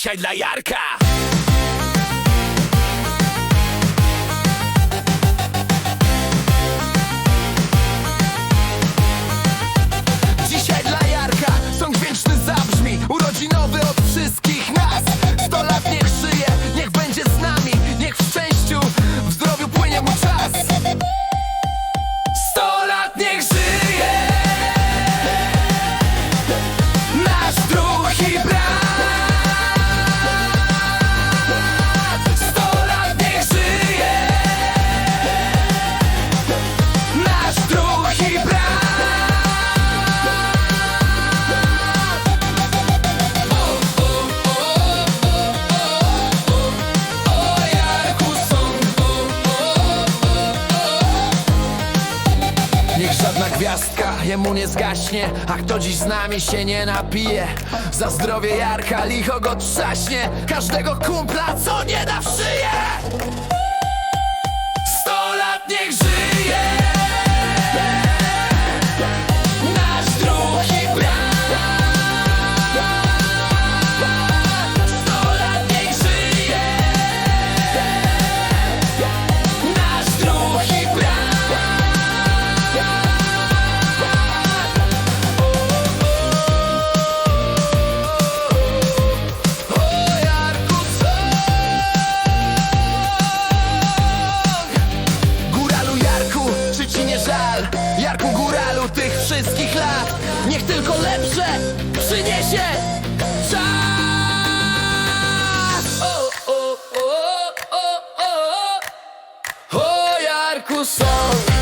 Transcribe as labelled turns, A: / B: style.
A: dzisiaj dla
B: gwiazdka jemu nie zgaśnie A kto dziś z nami się nie napije. Za zdrowie Jarka licho go trzaśnie Każdego kumpla co nie da w szyję tylko lepsze przyniesie czas O, o, o, o, o, o O Jarku song